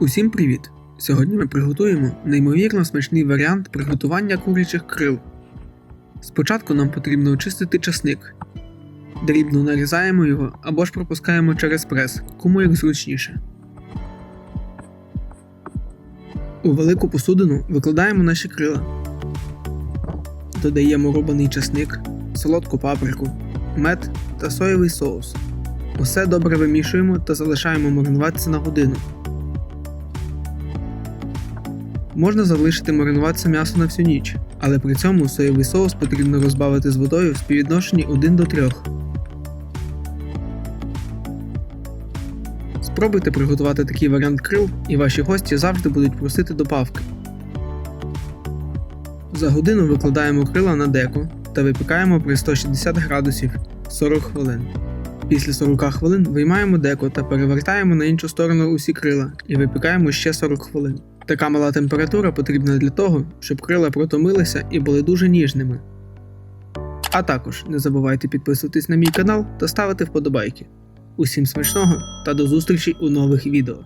Усім привіт! Сьогодні ми приготуємо неймовірно смачний варіант приготування курячих крил. Спочатку нам потрібно очистити часник. Дрібно нарізаємо його або ж пропускаємо через прес, кому як зручніше. У велику посудину викладаємо наші крила. Додаємо рубаний часник, солодку паприку, мед та соєвий соус. Усе добре вимішуємо та залишаємо маринуватися на годину. Можна залишити маринуватися м'ясо на всю ніч, але при цьому соєвий соус потрібно розбавити з водою в співвідношенні 1 до 3. Спробуйте приготувати такий варіант крил, і ваші гості завжди будуть просити добавки. За годину викладаємо крила на деко та випікаємо при 160 градусів 40 хвилин. Після 40 хвилин виймаємо деко та перевертаємо на іншу сторону усі крила і випікаємо ще 40 хвилин. Така мала температура потрібна для того, щоб крила протомилися і були дуже ніжними. А також не забувайте підписуватись на мій канал та ставити вподобайки. Усім смачного та до зустрічі у нових відео.